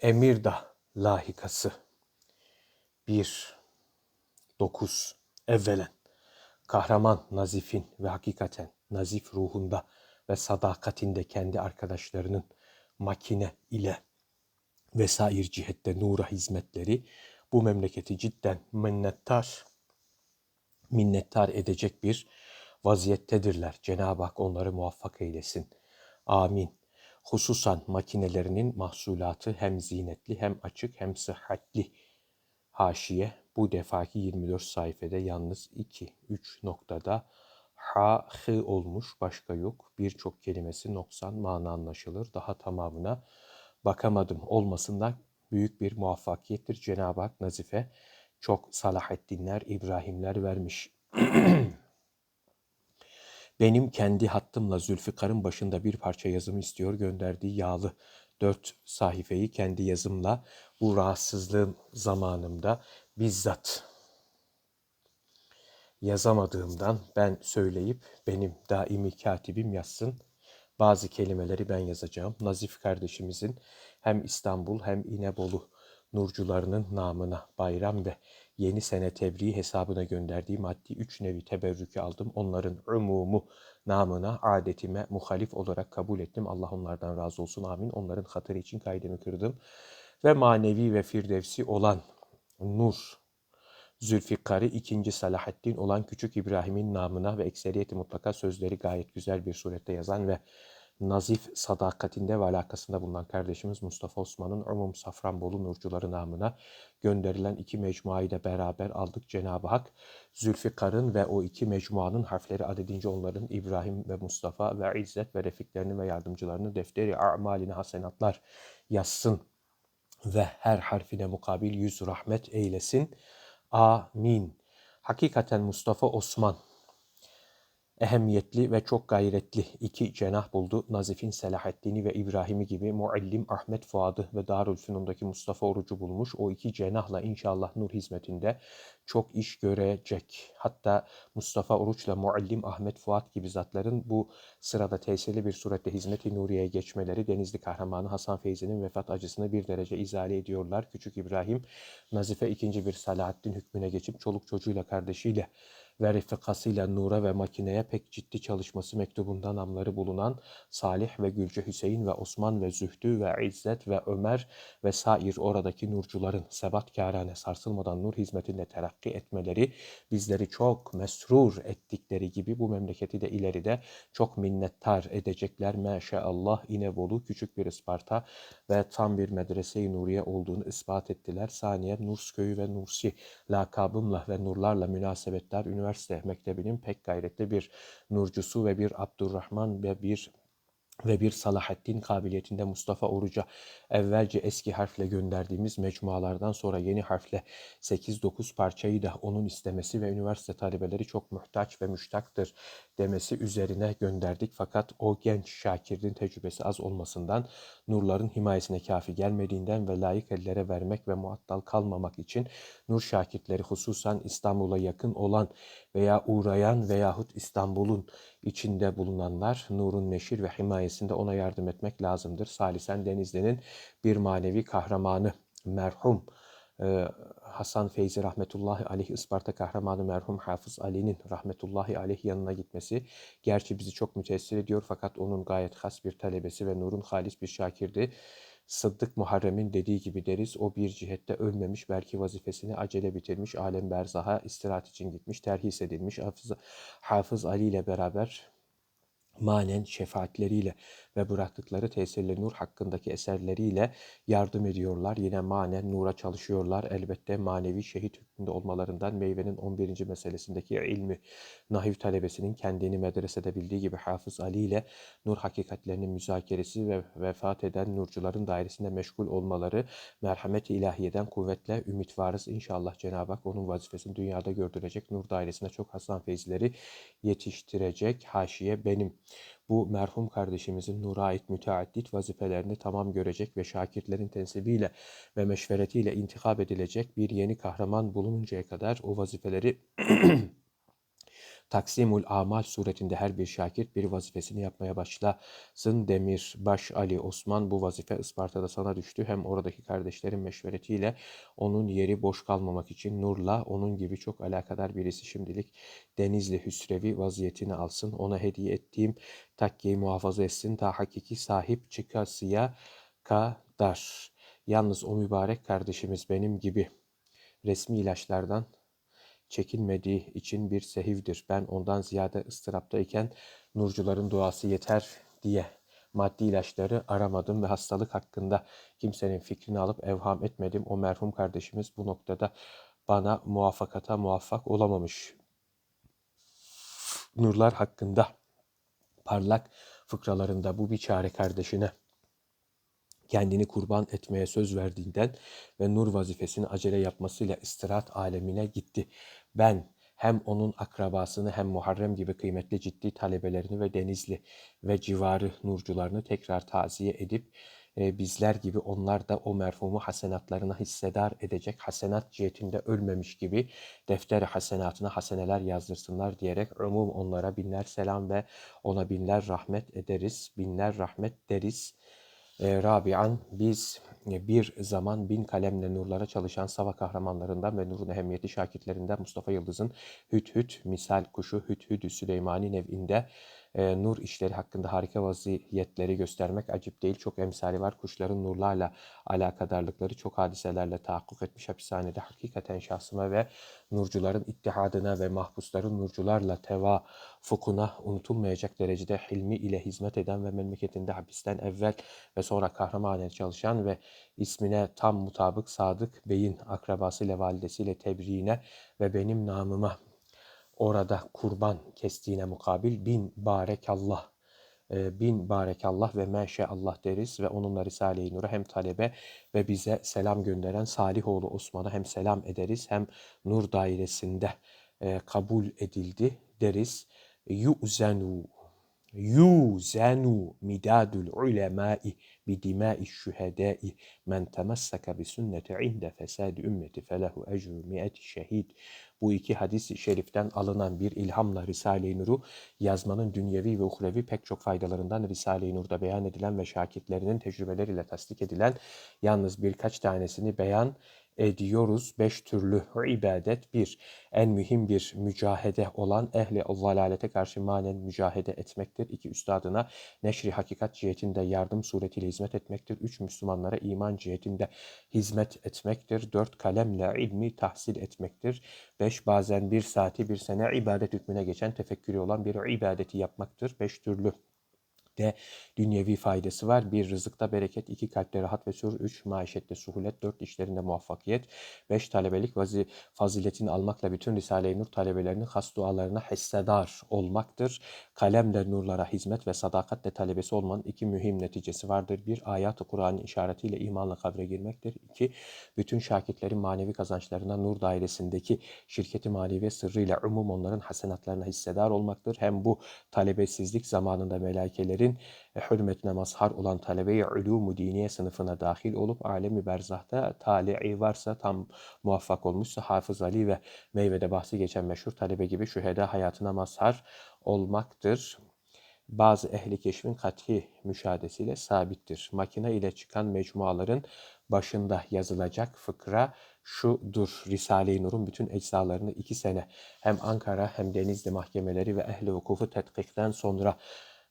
Emirda lahikası 1 9 Evvelen kahraman Nazif'in ve hakikaten Nazif ruhunda ve sadakatinde kendi arkadaşlarının makine ile vesair cihette nura hizmetleri bu memleketi cidden minnettar minnettar edecek bir vaziyettedirler. Cenab-ı Hak onları muvaffak eylesin. Amin. Hususan makinelerinin mahsulatı hem zinetli hem açık hem sıhhatli. Haşiye bu defaki 24 sayfada yalnız 2-3 noktada ha, hı olmuş başka yok. Birçok kelimesi noksan mana anlaşılır. Daha tamamına bakamadım olmasından büyük bir muvaffakiyettir. Cenab-ı Hak nazife çok Salahettinler, İbrahimler vermiş. Benim kendi hattımla Zülfikar'ın başında bir parça yazımı istiyor gönderdiği yağlı dört sayfayı kendi yazımla bu rahatsızlığım zamanımda bizzat yazamadığımdan ben söyleyip benim daimi katibim yazsın. Bazı kelimeleri ben yazacağım. Nazif kardeşimizin hem İstanbul hem İnebolu nurcularının namına bayram ve yeni sene tebriği hesabına gönderdiği maddi üç nevi teberrükü aldım. Onların umumu namına adetime muhalif olarak kabul ettim. Allah onlardan razı olsun amin. Onların hatırı için kaydımı kırdım. Ve manevi ve firdevsi olan Nur Zülfikar'ı ikinci Salahaddin olan Küçük İbrahim'in namına ve ekseriyeti mutlaka sözleri gayet güzel bir surette yazan ve nazif sadakatinde ve alakasında bulunan kardeşimiz Mustafa Osman'ın Umum Safranbolu Nurcuları namına gönderilen iki mecmuayı da beraber aldık. Cenab-ı Hak Zülfikar'ın ve o iki mecmuanın harfleri adedince onların İbrahim ve Mustafa ve İzzet ve refiklerini ve yardımcılarını defteri a'maline hasenatlar yazsın ve her harfine mukabil yüz rahmet eylesin. Amin. Hakikaten Mustafa Osman ehemmiyetli ve çok gayretli iki cenah buldu. Nazif'in Selahaddin'i ve İbrahim'i gibi Muallim Ahmet Fuad'ı ve Darülfünun'daki Mustafa Oruç'u bulmuş. O iki cenahla inşallah nur hizmetinde çok iş görecek. Hatta Mustafa Oruç'la Muallim Ahmet Fuat gibi zatların bu sırada tesirli bir surette hizmet-i Nuriye'ye geçmeleri Denizli kahramanı Hasan Feyzi'nin vefat acısını bir derece izale ediyorlar. Küçük İbrahim Nazife ikinci bir Salahaddin hükmüne geçip çoluk çocuğuyla kardeşiyle ve refikasıyla nura ve makineye pek ciddi çalışması mektubunda namları bulunan Salih ve Gülce Hüseyin ve Osman ve Zühdü ve İzzet ve Ömer ve sair oradaki nurcuların sebatkârane sarsılmadan nur hizmetinde terakki etmeleri bizleri çok mesrur ettikleri gibi bu memleketi de ileride çok minnettar edecekler. Maşallah İnebolu küçük bir Isparta ve tam bir medrese-i nuriye olduğunu ispat ettiler. Saniye Nursköy'ü ve Nursi lakabımla ve nurlarla münasebetler üniversite mektebinin pek gayretli bir nurcusu ve bir Abdurrahman ve bir ve bir Salahaddin kabiliyetinde Mustafa Oruç'a evvelce eski harfle gönderdiğimiz mecmualardan sonra yeni harfle 8-9 parçayı da onun istemesi ve üniversite talebeleri çok muhtaç ve müştaktır demesi üzerine gönderdik. Fakat o genç şakirdin tecrübesi az olmasından, nurların himayesine kafi gelmediğinden ve layık ellere vermek ve muattal kalmamak için nur şakirtleri hususan İstanbul'a yakın olan veya uğrayan veyahut İstanbul'un içinde bulunanlar nurun neşir ve himayesinde ona yardım etmek lazımdır. Salisen Denizli'nin bir manevi kahramanı merhum e, Hasan Feyzi rahmetullahi aleyh Isparta kahramanı merhum Hafız Ali'nin rahmetullahi aleyh yanına gitmesi gerçi bizi çok müteessir ediyor fakat onun gayet has bir talebesi ve Nur'un halis bir şakirdi. Sıddık Muharrem'in dediği gibi deriz o bir cihette ölmemiş belki vazifesini acele bitirmiş alem berzaha istirahat için gitmiş terhis edilmiş Hafız, Hafız Ali ile beraber manen şefaatleriyle ve bıraktıkları tesirli nur hakkındaki eserleriyle yardım ediyorlar. Yine manen nura çalışıyorlar. Elbette manevi şehit hükmünde olmalarından meyvenin 11. meselesindeki ilmi nahiv talebesinin kendini medresede bildiği gibi Hafız Ali ile nur hakikatlerinin müzakeresi ve vefat eden nurcuların dairesinde meşgul olmaları merhamet-i ilahiyeden kuvvetle ümit varız. İnşallah Cenab-ı Hak onun vazifesini dünyada gördürecek. Nur dairesinde çok hasan feyizleri yetiştirecek. Haşiye benim bu merhum kardeşimizin nura ait müteaddit vazifelerini tamam görecek ve şakirtlerin tensibiyle ve meşveretiyle intikap edilecek bir yeni kahraman bulununcaya kadar o vazifeleri Taksimul Amal suretinde her bir şakir bir vazifesini yapmaya başlasın. Demir, Baş, Ali, Osman bu vazife Isparta'da sana düştü. Hem oradaki kardeşlerin meşveretiyle onun yeri boş kalmamak için Nur'la onun gibi çok alakadar birisi şimdilik Denizli Hüsrevi vaziyetini alsın. Ona hediye ettiğim takkiyi muhafaza etsin. Ta hakiki sahip çıkasıya kadar. Yalnız o mübarek kardeşimiz benim gibi resmi ilaçlardan çekinmediği için bir sehivdir. Ben ondan ziyade ıstıraptayken nurcuların duası yeter diye maddi ilaçları aramadım ve hastalık hakkında kimsenin fikrini alıp evham etmedim. O merhum kardeşimiz bu noktada bana muvaffakata muvaffak olamamış. Nurlar hakkında parlak fıkralarında bu biçare kardeşine kendini kurban etmeye söz verdiğinden ve nur vazifesini acele yapmasıyla istirahat alemine gitti. Ben hem onun akrabasını hem Muharrem gibi kıymetli ciddi talebelerini ve Denizli ve civarı nurcularını tekrar taziye edip e, bizler gibi onlar da o merhumu hasenatlarına hissedar edecek hasenat cihetinde ölmemiş gibi defter hasenatına haseneler yazdırsınlar diyerek umum onlara binler selam ve ona binler rahmet ederiz, binler rahmet deriz. E, Rabian biz e, bir zaman bin kalemle nurlara çalışan sava kahramanlarından ve nurun ehemmiyeti şakirtlerinden Mustafa Yıldız'ın Hüt Hüt misal kuşu Hüt Hüt Süleymani nev'inde e, nur işleri hakkında harika vaziyetleri göstermek acip değil. Çok emsali var. Kuşların nurlarla alakadarlıkları çok hadiselerle tahakkuk etmiş hapishanede. Hakikaten şahsıma ve nurcuların ittihadına ve mahpusların nurcularla tevafukuna unutulmayacak derecede hilmi ile hizmet eden ve memleketinde hapisten evvel ve sonra kahramanel çalışan ve ismine tam mutabık Sadık Bey'in akrabasıyla validesiyle tebriğine ve benim namıma orada kurban kestiğine mukabil bin barekallah e, bin barekallah ve Allah deriz ve onunla Risale-i Nur'a hem talebe ve bize selam gönderen Salihoğlu Osman'a hem selam ederiz hem Nur dairesinde e, kabul edildi deriz. Yu'zenu yuzenu midadul ulemai bidimai şühedai men temessaka bi sünneti inde fesadi ümmeti felehu ecru mi'eti şehid. Bu iki hadis-i şeriften alınan bir ilhamla Risale-i Nur'u yazmanın dünyevi ve uhrevi pek çok faydalarından Risale-i Nur'da beyan edilen ve şakitlerinin tecrübeleriyle tasdik edilen yalnız birkaç tanesini beyan ediyoruz. Beş türlü ibadet. Bir, en mühim bir mücahede olan ehli zalalete karşı manen mücahede etmektir. İki, üstadına neşri hakikat cihetinde yardım suretiyle hizmet etmektir. Üç, Müslümanlara iman cihetinde hizmet etmektir. Dört, kalemle ilmi tahsil etmektir. Beş, bazen bir saati bir sene ibadet hükmüne geçen tefekkürü olan bir ibadeti yapmaktır. Beş türlü de dünyevi faydası var. Bir rızıkta bereket, iki kalpte rahat ve sur, üç maişette suhulet, dört işlerinde muvaffakiyet, beş talebelik vazi, faziletini almakla bütün Risale-i Nur talebelerinin has dualarına hissedar olmaktır. Kalemle nurlara hizmet ve sadakatle talebesi olmanın iki mühim neticesi vardır. Bir, ayat-ı Kur'an'ın işaretiyle imanla kabre girmektir. İki, bütün şakitlerin manevi kazançlarına nur dairesindeki şirketi manevi sırrıyla umum onların hasenatlarına hissedar olmaktır. Hem bu talebesizlik zamanında melaikeleri talebelerin e, hürmetine mazhar olan talebe-i ulûmu diniye sınıfına dahil olup alemi berzahta tali'i varsa tam muvaffak olmuşsa Hafız Ali ve meyvede bahsi geçen meşhur talebe gibi şüheda hayatına mazhar olmaktır. Bazı ehli keşfin kathi müşahedesiyle sabittir. Makine ile çıkan mecmuaların başında yazılacak fıkra şudur. Risale-i Nur'un bütün eczalarını iki sene hem Ankara hem Denizli mahkemeleri ve ehli vukufu tetkikten sonra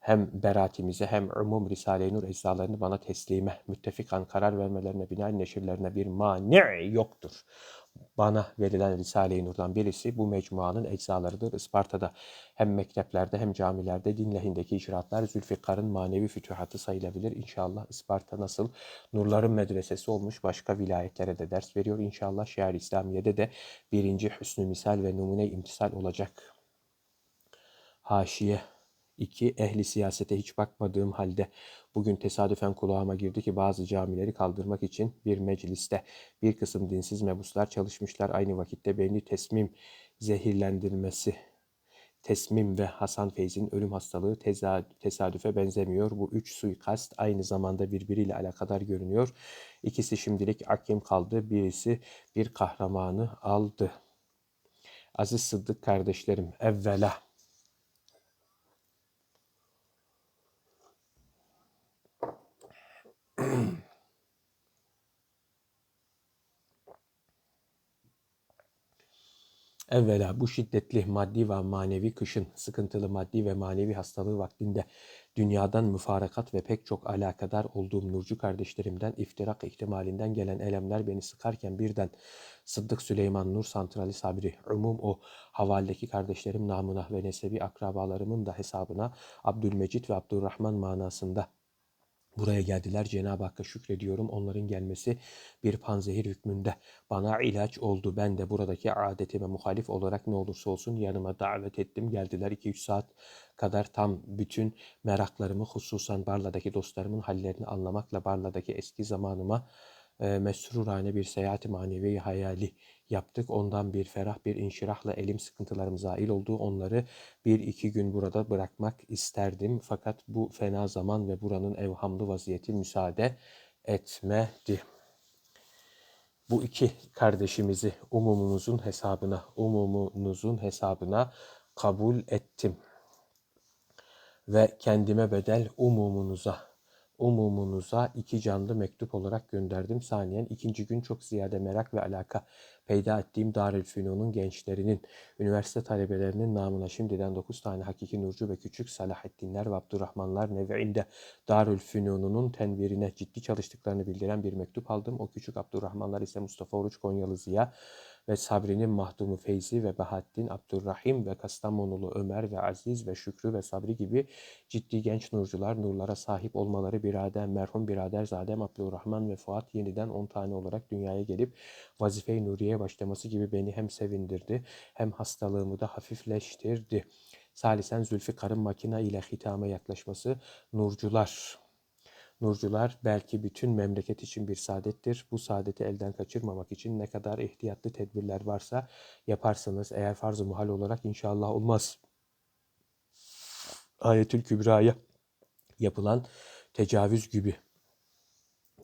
hem beratimize hem umum Risale-i Nur eczalarını bana teslime, müttefikan karar vermelerine binaen neşirlerine bir mani yoktur. Bana verilen Risale-i Nur'dan birisi bu mecmuanın eczalarıdır. Isparta'da hem mekteplerde hem camilerde din lehindeki icraatlar Zülfikar'ın manevi fütühatı sayılabilir. İnşallah Isparta nasıl nurların medresesi olmuş başka vilayetlere de ders veriyor. İnşallah Şiar İslamiye'de de birinci hüsnü misal ve numune imtisal olacak. Haşiye 2. Ehli siyasete hiç bakmadığım halde bugün tesadüfen kulağıma girdi ki bazı camileri kaldırmak için bir mecliste bir kısım dinsiz mebuslar çalışmışlar. Aynı vakitte beni tesmim zehirlendirmesi Tesmim ve Hasan Feyz'in ölüm hastalığı tesadüfe benzemiyor. Bu üç suikast aynı zamanda birbiriyle alakadar görünüyor. İkisi şimdilik akim kaldı. Birisi bir kahramanı aldı. Aziz Sıddık kardeşlerim, evvela Evvela bu şiddetli maddi ve manevi kışın, sıkıntılı maddi ve manevi hastalığı vaktinde dünyadan müfarakat ve pek çok alakadar olduğum Nurcu kardeşlerimden iftirak ihtimalinden gelen elemler beni sıkarken birden Sıddık Süleyman Nur Santrali Sabri, umum o havaldeki kardeşlerim namına ve nesebi akrabalarımın da hesabına Abdülmecit ve Abdurrahman manasında Buraya geldiler Cenab-ı Hakk'a şükrediyorum. Onların gelmesi bir panzehir hükmünde bana ilaç oldu. Ben de buradaki adetime muhalif olarak ne olursa olsun yanıma davet ettim. Geldiler 2-3 saat kadar tam bütün meraklarımı hususan Barla'daki dostlarımın hallerini anlamakla Barla'daki eski zamanıma e, mesrurane bir seyahat manevi hayali yaptık. Ondan bir ferah bir inşirahla elim sıkıntılarım zail oldu. Onları bir iki gün burada bırakmak isterdim. Fakat bu fena zaman ve buranın evhamlı vaziyeti müsaade etmedi. Bu iki kardeşimizi umumumuzun hesabına, umumunuzun hesabına kabul ettim. Ve kendime bedel umumunuza umumunuza iki canlı mektup olarak gönderdim. Saniyen ikinci gün çok ziyade merak ve alaka peyda ettiğim Darülfünun'un gençlerinin, üniversite talebelerinin namına şimdiden 9 tane hakiki nurcu ve küçük Salahaddinler ve Abdurrahmanlar nev'inde Darülfünun'un tenvirine ciddi çalıştıklarını bildiren bir mektup aldım. O küçük Abdurrahmanlar ise Mustafa Oruç Konyalı Ziya, ve Sabri'nin Mahdumu Feyzi ve Bahattin Abdurrahim ve Kastamonulu Ömer ve Aziz ve Şükrü ve Sabri gibi ciddi genç nurcular nurlara sahip olmaları birader merhum birader Zadem Abdurrahman ve Fuat yeniden 10 tane olarak dünyaya gelip vazife-i nuriye başlaması gibi beni hem sevindirdi hem hastalığımı da hafifleştirdi. Salisen Zülfikar'ın makina ile hitama yaklaşması nurcular Nurcular belki bütün memleket için bir saadettir. Bu saadeti elden kaçırmamak için ne kadar ihtiyatlı tedbirler varsa yaparsınız. Eğer farz-ı muhal olarak inşallah olmaz. Ayetül Kübra'ya yapılan tecavüz gibi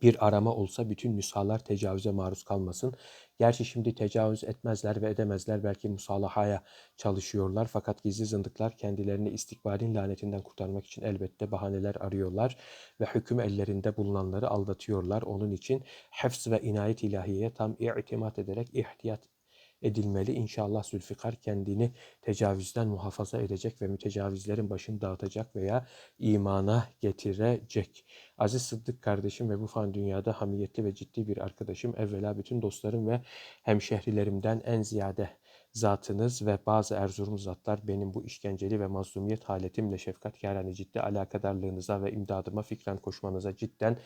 bir arama olsa bütün müsalar tecavüze maruz kalmasın. Gerçi şimdi tecavüz etmezler ve edemezler belki musalahaya çalışıyorlar fakat gizli zındıklar kendilerini istikbalin lanetinden kurtarmak için elbette bahaneler arıyorlar ve hüküm ellerinde bulunanları aldatıyorlar. Onun için hefz ve inayet ilahiyeye tam itimat ederek ihtiyat edilmeli. İnşallah Zülfikar kendini tecavüzden muhafaza edecek ve mütecavizlerin başını dağıtacak veya imana getirecek. Aziz Sıddık kardeşim ve bu fan dünyada hamiyetli ve ciddi bir arkadaşım. Evvela bütün dostlarım ve hemşehrilerimden en ziyade zatınız ve bazı Erzurum zatlar benim bu işkenceli ve mazlumiyet haletimle şefkat yani ciddi alakadarlığınıza ve imdadıma fikren koşmanıza cidden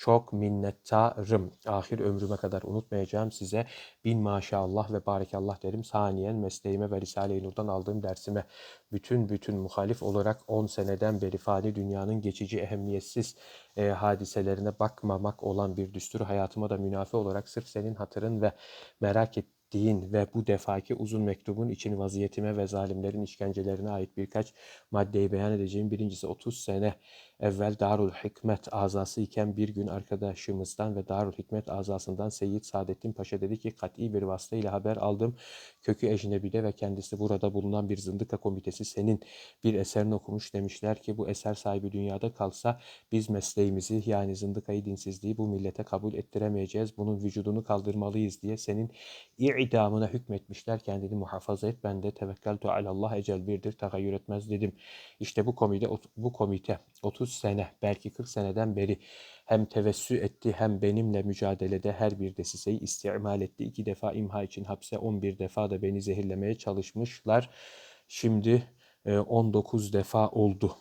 çok minnettarım. Ahir ömrüme kadar unutmayacağım size. Bin maşallah ve barekallah derim. Saniyen mesleğime ve Risale-i Nur'dan aldığım dersime bütün bütün muhalif olarak 10 seneden beri fani dünyanın geçici ehemmiyetsiz e, hadiselerine bakmamak olan bir düstur hayatıma da münafi olarak sırf senin hatırın ve merak et ettiğin ve bu defaki uzun mektubun için vaziyetime ve zalimlerin işkencelerine ait birkaç maddeyi beyan edeceğim. Birincisi 30 sene evvel Darul Hikmet azası iken bir gün arkadaşımızdan ve Darul Hikmet azasından Seyyid Saadettin Paşa dedi ki kat'i bir vasıta ile haber aldım. Kökü ecnebide ve kendisi burada bulunan bir zındıka komitesi senin bir eserini okumuş demişler ki bu eser sahibi dünyada kalsa biz mesleğimizi yani zındıkayı dinsizliği bu millete kabul ettiremeyeceğiz. Bunun vücudunu kaldırmalıyız diye senin idamına hükmetmişler. Kendini muhafaza et. Ben de tevekkeltu alallah ecel birdir. Tagayyür etmez dedim. İşte bu komite, bu komite 30 sene belki 40 seneden beri hem tevessü etti hem benimle mücadelede her bir desiseyi istimal etti. İki defa imha için hapse 11 defa da beni zehirlemeye çalışmışlar. Şimdi 19 e, defa oldu.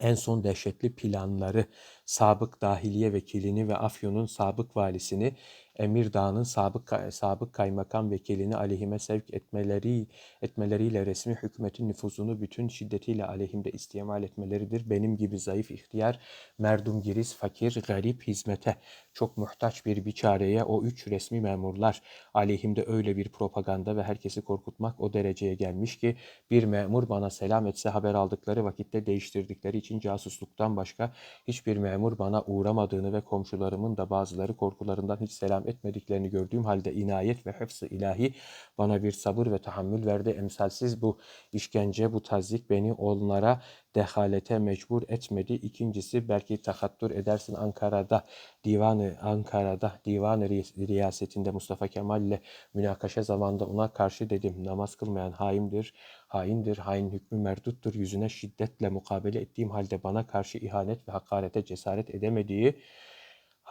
En son dehşetli planları sabık dahiliye vekilini ve Afyon'un sabık valisini Emirdağ'ın sabık sabık kaymakam vekilini aleyhime sevk etmeleri etmeleriyle resmi hükümetin nüfuzunu bütün şiddetiyle aleyhimde istimal etmeleridir. Benim gibi zayıf ihtiyar, merdum giriz, fakir, garip hizmete, çok muhtaç bir biçareye o üç resmi memurlar aleyhimde öyle bir propaganda ve herkesi korkutmak o dereceye gelmiş ki bir memur bana selam etse haber aldıkları vakitte değiştirdikleri için casusluktan başka hiçbir memur bana uğramadığını ve komşularımın da bazıları korkularından hiç selam etmediklerini gördüğüm halde inayet ve hıfzı ilahi bana bir sabır ve tahammül verdi. Emsalsiz bu işkence, bu tazik beni onlara dehalete mecbur etmedi. İkincisi belki takattur edersin Ankara'da divanı Ankara'da divanı riyasetinde Mustafa Kemal ile münakaşa zamanında ona karşı dedim namaz kılmayan haimdir, haindir, hain hükmü merduttur. Yüzüne şiddetle mukabele ettiğim halde bana karşı ihanet ve hakarete cesaret edemediği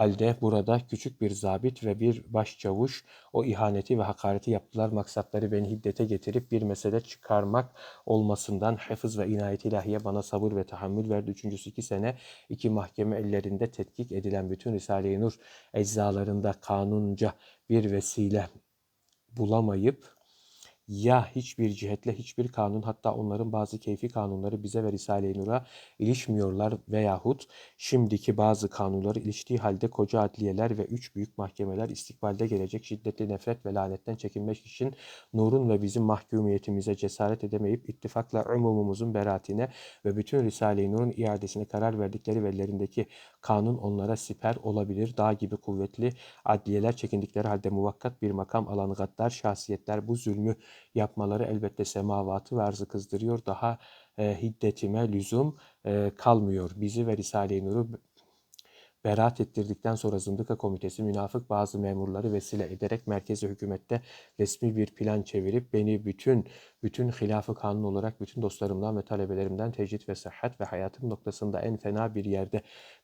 halde burada küçük bir zabit ve bir başçavuş o ihaneti ve hakareti yaptılar. Maksatları beni hiddete getirip bir mesele çıkarmak olmasından hafız ve inayet ilahiye bana sabır ve tahammül verdi. Üçüncüsü iki sene iki mahkeme ellerinde tetkik edilen bütün Risale-i Nur eczalarında kanunca bir vesile bulamayıp ya hiçbir cihetle hiçbir kanun hatta onların bazı keyfi kanunları bize ve Risale-i Nur'a ilişmiyorlar veyahut şimdiki bazı kanunları iliştiği halde koca adliyeler ve üç büyük mahkemeler istikbalde gelecek şiddetli nefret ve lanetten çekinmek için Nur'un ve bizim mahkumiyetimize cesaret edemeyip ittifakla umumumuzun beraatine ve bütün Risale-i Nur'un iadesine karar verdikleri ve ellerindeki kanun onlara siper olabilir. Dağ gibi kuvvetli adliyeler çekindikleri halde muvakkat bir makam alan gaddar şahsiyetler bu zulmü yapmaları elbette semavatı ve arzı kızdırıyor. Daha e, hiddetime lüzum e, kalmıyor. Bizi ve Risale-i Nur'u beraat ettirdikten sonra Zındıka Komitesi münafık bazı memurları vesile ederek merkezi hükümette resmi bir plan çevirip beni bütün bütün hilafı kanun olarak bütün dostlarımdan ve talebelerimden tecrit ve sıhhat ve hayatım noktasında en fena bir yerde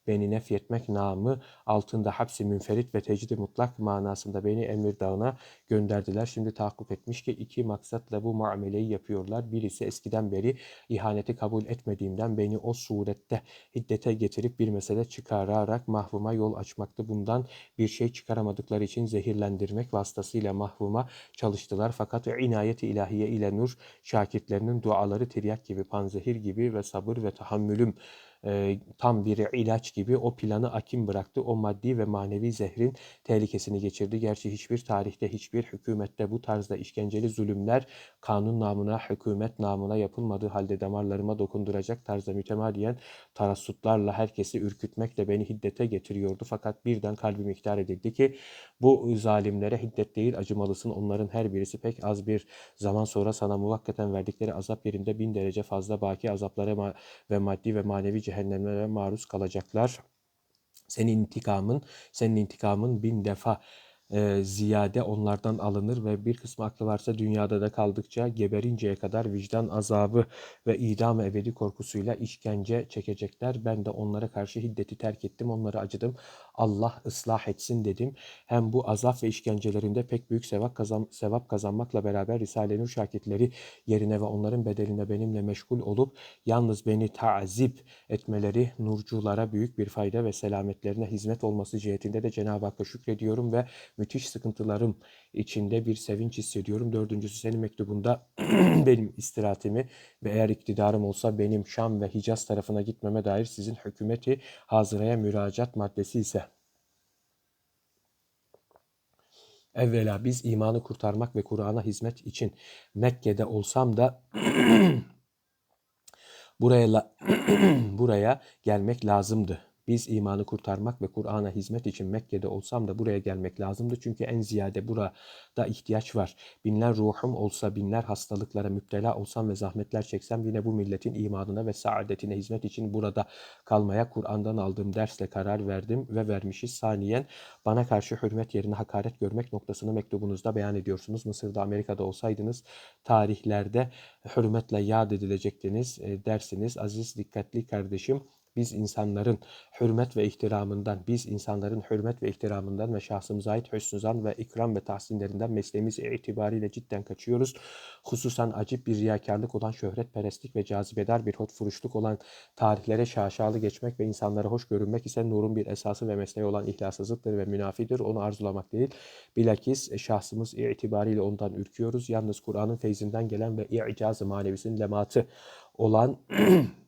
beni nefyetmek namı altında hapsi münferit ve tecrid mutlak manasında beni Emir Dağı'na gönderdiler. Şimdi tahakkuk etmiş ki iki maksatla bu muameleyi yapıyorlar. Birisi eskiden beri ihaneti kabul etmediğimden beni o surette hiddete getirip bir mesele çıkararak mahvuma yol açmaktı. Bundan bir şey çıkaramadıkları için zehirlendirmek vasıtasıyla mahvuma çalıştılar. Fakat inayeti ilahiye ile nur şakirtlerinin duaları tiryak gibi, panzehir gibi ve sabır ve tahammülüm e, tam bir ilaç gibi o planı akim bıraktı. O maddi ve manevi zehrin tehlikesini geçirdi. Gerçi hiçbir tarihte, hiçbir hükümette bu tarzda işkenceli zulümler kanun namına, hükümet namına yapılmadığı halde damarlarıma dokunduracak tarzda mütemadiyen tarassutlarla herkesi ürkütmekle beni hiddete getiriyordu. Fakat birden kalbim iktar edildi ki bu zalimlere hiddet değil acımalısın. Onların her birisi pek az bir zaman sonra sana muvakkaten verdikleri azap yerinde bin derece fazla baki azaplara ve maddi ve manevi cehennemlere maruz kalacaklar. Senin intikamın, senin intikamın bin defa e, ziyade onlardan alınır ve bir kısmı aklı varsa dünyada da kaldıkça geberinceye kadar vicdan azabı ve idam ebedi korkusuyla işkence çekecekler. Ben de onlara karşı hiddeti terk ettim, onları acıdım. Allah ıslah etsin dedim. Hem bu azap ve işkencelerinde pek büyük sevap, kazan, sevap kazanmakla beraber Risale-i Nur şakitleri yerine ve onların bedeline benimle meşgul olup yalnız beni tazip etmeleri nurculara büyük bir fayda ve selametlerine hizmet olması cihetinde de Cenab-ı Hakk'a şükrediyorum ve müthiş sıkıntılarım içinde bir sevinç hissediyorum. Dördüncüsü senin mektubunda benim istirahatimi ve eğer iktidarım olsa benim Şam ve Hicaz tarafına gitmeme dair sizin hükümeti hazıraya müracaat maddesi ise Evvela biz imanı kurtarmak ve Kur'an'a hizmet için Mekke'de olsam da buraya buraya gelmek lazımdı. Biz imanı kurtarmak ve Kur'an'a hizmet için Mekke'de olsam da buraya gelmek lazımdı. Çünkü en ziyade burada ihtiyaç var. Binler ruhum olsa, binler hastalıklara müptela olsam ve zahmetler çeksem yine bu milletin imanına ve saadetine hizmet için burada kalmaya Kur'an'dan aldığım dersle karar verdim ve vermişiz. Saniyen bana karşı hürmet yerine hakaret görmek noktasını mektubunuzda beyan ediyorsunuz. Mısır'da, Amerika'da olsaydınız tarihlerde hürmetle yad edilecektiniz e, dersiniz. Aziz, dikkatli kardeşim biz insanların hürmet ve ihtiramından, biz insanların hürmet ve ihtiramından ve şahsımıza ait hüsnü ve ikram ve tahsinlerinden mesleğimiz itibariyle cidden kaçıyoruz. Hususan acip bir riyakarlık olan şöhretperestlik ve cazibedar bir hotfuruşluk olan tarihlere şaşalı geçmek ve insanlara hoş görünmek ise nurun bir esası ve mesleği olan ihlasızlıktır ve münafidir. Onu arzulamak değil. Bilakis şahsımız itibariyle ondan ürküyoruz. Yalnız Kur'an'ın feyzinden gelen ve i'caz-ı manevisinin lematı olan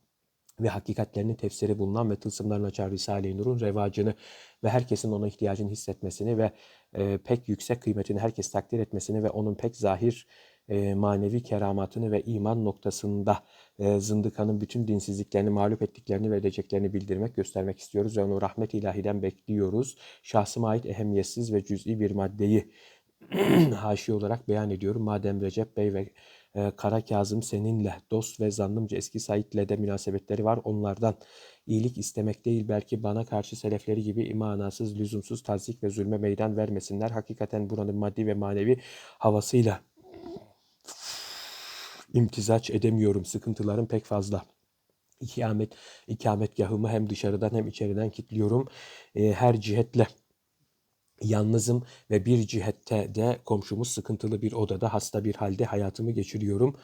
ve hakikatlerinin tefsiri bulunan ve tılsımların açar Risale-i Nur'un revacını ve herkesin ona ihtiyacını hissetmesini ve e, pek yüksek kıymetini herkes takdir etmesini ve onun pek zahir e, manevi keramatını ve iman noktasında e, zındıkanın bütün dinsizliklerini mağlup ettiklerini ve edeceklerini bildirmek, göstermek istiyoruz ve onu rahmet ilahiden bekliyoruz. Şahsıma ait ehemmiyetsiz ve cüz'i bir maddeyi haşi olarak beyan ediyorum. Madem Recep Bey ve e, Kara Kazım seninle dost ve zannımca eski Said'le de münasebetleri var. Onlardan iyilik istemek değil belki bana karşı selefleri gibi imanasız, lüzumsuz tazik ve zulme meydan vermesinler. Hakikaten buranın maddi ve manevi havasıyla imtizaç edemiyorum. Sıkıntılarım pek fazla. İkamet, ikametgahımı hem dışarıdan hem içeriden kilitliyorum. E, her cihetle yalnızım ve bir cihette de komşumuz sıkıntılı bir odada hasta bir halde hayatımı geçiriyorum.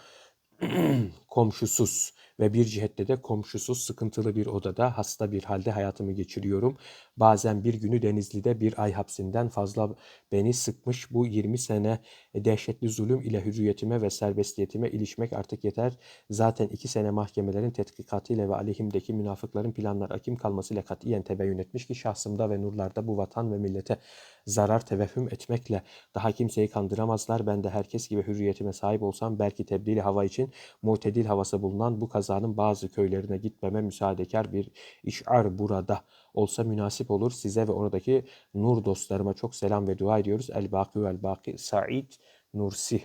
komşusuz ve bir cihette de komşusuz sıkıntılı bir odada hasta bir halde hayatımı geçiriyorum. Bazen bir günü Denizli'de bir ay hapsinden fazla beni sıkmış bu 20 sene dehşetli zulüm ile hürriyetime ve serbestiyetime ilişmek artık yeter. Zaten 2 sene mahkemelerin tetkikatıyla ve aleyhimdeki münafıkların planlar akim kalmasıyla katiyen tebeyyün etmiş ki şahsımda ve nurlarda bu vatan ve millete zarar tevehhüm etmekle daha kimseyi kandıramazlar. Ben de herkes gibi hürriyetime sahip olsam belki tebdili hava için mutedil havası bulunan bu kazanın bazı köylerine gitmeme müsaadekar bir işar burada olsa münasip olur. Size ve oradaki nur dostlarıma çok selam ve dua ediyoruz. El Baki vel Baki Said Nursi.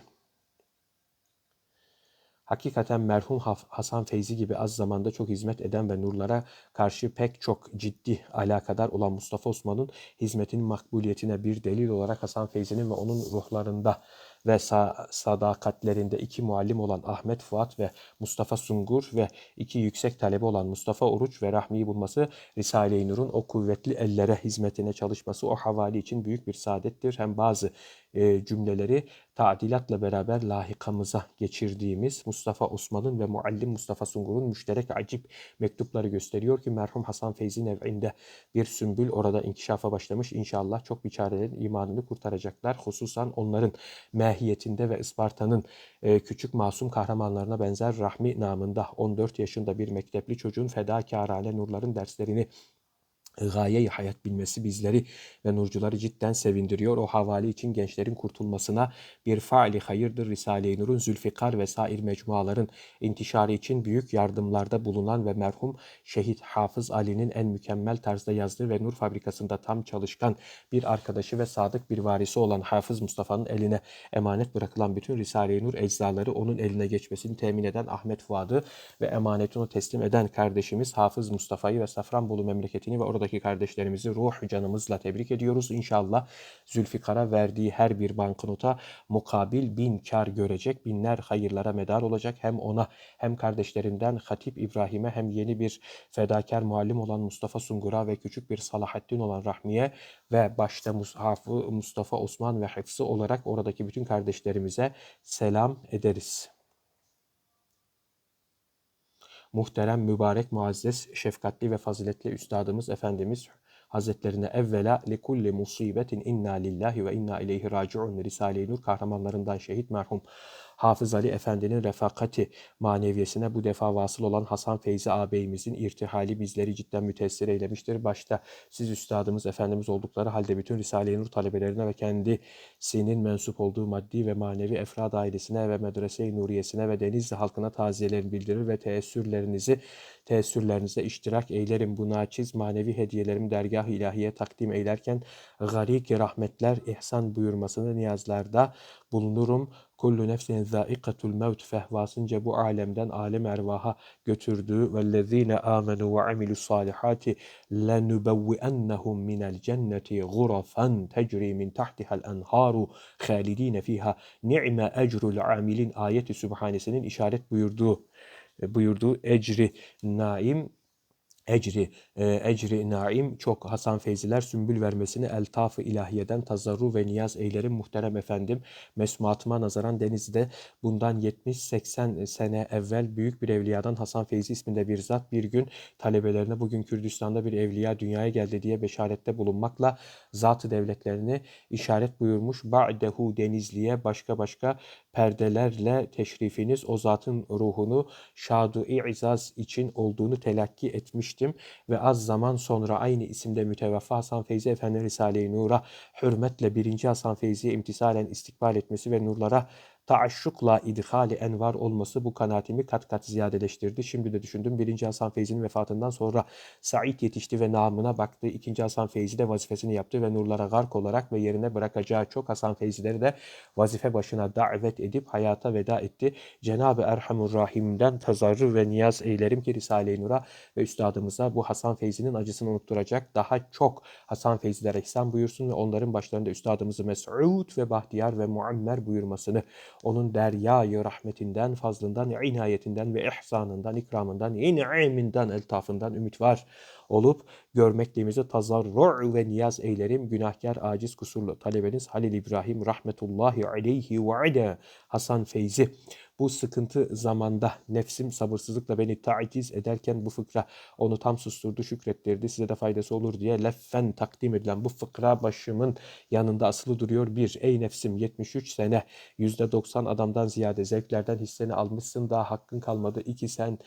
Hakikaten merhum Hasan Feyzi gibi az zamanda çok hizmet eden ve nurlara karşı pek çok ciddi alakadar olan Mustafa Osman'ın hizmetinin makbuliyetine bir delil olarak Hasan Feyzi'nin ve onun ruhlarında ve sa sadakatlerinde iki muallim olan Ahmet Fuat ve Mustafa Sungur ve iki yüksek talebe olan Mustafa Oruç ve Rahmi'yi bulması Risale-i Nur'un o kuvvetli ellere hizmetine çalışması o havali için büyük bir saadettir. Hem bazı e, cümleleri tadilatla beraber lahikamıza geçirdiğimiz Mustafa Osman'ın ve muallim Mustafa Sungur'un müşterek acip mektupları gösteriyor ki merhum Hasan Feyzi evinde bir sümbül orada inkişafa başlamış. İnşallah çok biçarelerin imanını kurtaracaklar. Hususan onların mahiyetinde ve Isparta'nın e, küçük masum kahramanlarına benzer Rahmi namında 14 yaşında bir mektepli çocuğun fedakârane nurların derslerini gaye hayat bilmesi bizleri ve nurcuları cidden sevindiriyor. O havali için gençlerin kurtulmasına bir faali hayırdır. Risale-i Nur'un Zülfikar ve sair mecmuaların intişarı için büyük yardımlarda bulunan ve merhum şehit Hafız Ali'nin en mükemmel tarzda yazdığı ve Nur fabrikasında tam çalışkan bir arkadaşı ve sadık bir varisi olan Hafız Mustafa'nın eline emanet bırakılan bütün Risale-i Nur eczaları onun eline geçmesini temin eden Ahmet Fuad'ı ve emanetini teslim eden kardeşimiz Hafız Mustafa'yı ve Safranbolu memleketini ve oradaki buradaki kardeşlerimizi ruh canımızla tebrik ediyoruz. İnşallah Zülfikar'a verdiği her bir banknota mukabil bin kar görecek, binler hayırlara medar olacak. Hem ona hem kardeşlerinden Hatip İbrahim'e hem yeni bir fedakar muallim olan Mustafa Sungur'a ve küçük bir Salahaddin olan Rahmiye ve başta Mustafa Osman ve Hıfsı olarak oradaki bütün kardeşlerimize selam ederiz muhterem, mübarek, muazzez, şefkatli ve faziletli Üstadımız Efendimiz Hazretlerine evvela likulli musibetin inna lillahi ve inna ileyhi raciun. Risale-i Nur kahramanlarından şehit merhum Hafız Ali Efendi'nin refakati maneviyesine bu defa vasıl olan Hasan Feyzi ağabeyimizin irtihali bizleri cidden müteessir eylemiştir. Başta siz üstadımız Efendimiz oldukları halde bütün Risale-i Nur talebelerine ve kendisinin mensup olduğu maddi ve manevi efrad ailesine ve medrese-i nuriyesine ve Denizli halkına taziyelerini bildirir ve teessürlerinizi teessürlerinize iştirak eylerim. Bu naçiz manevi hediyelerimi dergah-ı ilahiye takdim eylerken garik rahmetler ihsan buyurmasını niyazlarda bulunurum. Kullu nefsin zâikatul mevt fehvasınca bu alemden alem ervaha götürdüğü vellezîne âmenû ve amilus salihati lenubevvi'ennehum minel cenneti gurafan tecri min tahtihal enharu halidine fiha ni'me ecrul amilin ayeti sübhanesinin işaret buyurduğu buyurduğu ecri naim ecri, e, ecri naim çok Hasan Feyziler sümbül vermesini eltaf-ı ilahiyeden tazarru ve niyaz eylerim muhterem efendim. Mesmuatıma nazaran Denizli'de bundan 70-80 sene evvel büyük bir evliyadan Hasan Feyzi isminde bir zat bir gün talebelerine bugün Kürdistan'da bir evliya dünyaya geldi diye beşarette bulunmakla zatı devletlerini işaret buyurmuş. Ba'dehu Denizli'ye başka başka perdelerle teşrifiniz o zatın ruhunu şadu izaz için olduğunu telakki etmiştim ve az zaman sonra aynı isimde mütevaffa Hasan Feyzi Efendi Risale-i Nur'a hürmetle birinci Hasan Feyzi'ye imtisalen istikbal etmesi ve nurlara taaşşukla idhali envar olması bu kanaatimi kat kat ziyadeleştirdi. Şimdi de düşündüm 1. Hasan Feyzi'nin vefatından sonra Said yetişti ve namına baktı. 2. Hasan Feyzi de vazifesini yaptı ve nurlara gark olarak ve yerine bırakacağı çok Hasan Feyzileri de vazife başına davet edip hayata veda etti. Cenab-ı Erhamur Rahim'den tazarru ve niyaz eylerim ki Risale-i Nur'a ve üstadımıza bu Hasan Feyzi'nin acısını unutturacak daha çok Hasan Feyzilere ihsan buyursun ve onların başlarında üstadımızı Mes'ud ve Bahtiyar ve Muammer buyurmasını onun deryayı rahmetinden, fazlından, inayetinden ve ihsanından, ikramından, in'iminden, eltafından ümit var olup görmekliğimizi tazarru ve niyaz eylerim. Günahkar, aciz, kusurlu talebeniz Halil İbrahim rahmetullahi aleyhi ve ade Hasan Feyzi. Bu sıkıntı zamanda nefsim sabırsızlıkla beni taiz ederken bu fıkra onu tam susturdu, şükrettirdi. Size de faydası olur diye leffen takdim edilen bu fıkra başımın yanında asılı duruyor. Bir, ey nefsim 73 sene %90 adamdan ziyade zevklerden hisseni almışsın daha hakkın kalmadı. İki, sen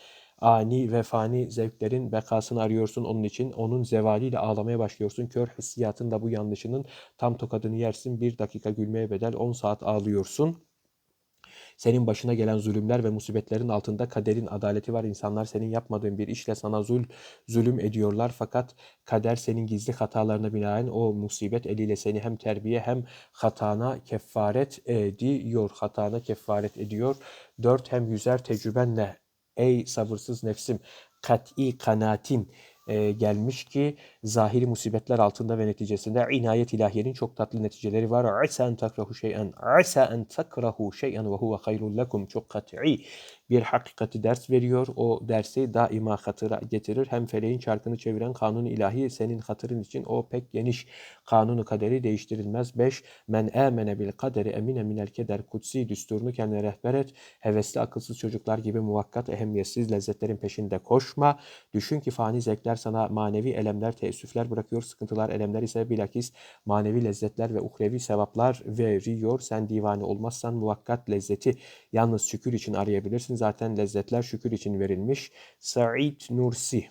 ani ve fani zevklerin bekasını arıyorsun onun için. Onun zevaliyle ağlamaya başlıyorsun. Kör hissiyatın da bu yanlışının tam tokadını yersin. Bir dakika gülmeye bedel 10 saat ağlıyorsun. Senin başına gelen zulümler ve musibetlerin altında kaderin adaleti var. İnsanlar senin yapmadığın bir işle sana zul, zulüm ediyorlar. Fakat kader senin gizli hatalarına binaen o musibet eliyle seni hem terbiye hem hatana kefaret ediyor. Hatana kefaret ediyor. Dört hem yüzer tecrübenle Ey sabırsız nefsim, kat'i kanaatin e, gelmiş ki zahiri musibetler altında ve neticesinde inayet ilahiyenin çok tatlı neticeleri var. Asa en takrahu şey'en, asa en takrahu şey'en ve huve hayrun lekum. Çok kat'i bir hakikati ders veriyor. O dersi daima hatıra getirir. Hem feleğin çarkını çeviren kanun ilahi senin hatırın için o pek geniş kanunu kaderi değiştirilmez. 5. Men emene bil kaderi emine minel keder kutsi düsturunu kendine rehber et. Hevesli akılsız çocuklar gibi muvakkat ehemmiyetsiz lezzetlerin peşinde koşma. Düşün ki fani zevkler sana manevi elemler, teessüfler bırakıyor. Sıkıntılar, elemler ise bilakis manevi lezzetler ve uhrevi sevaplar veriyor. Sen divane olmazsan muvakkat lezzeti yalnız şükür için arayabilirsin. Zaten lezzetler şükür için verilmiş. Said Nursi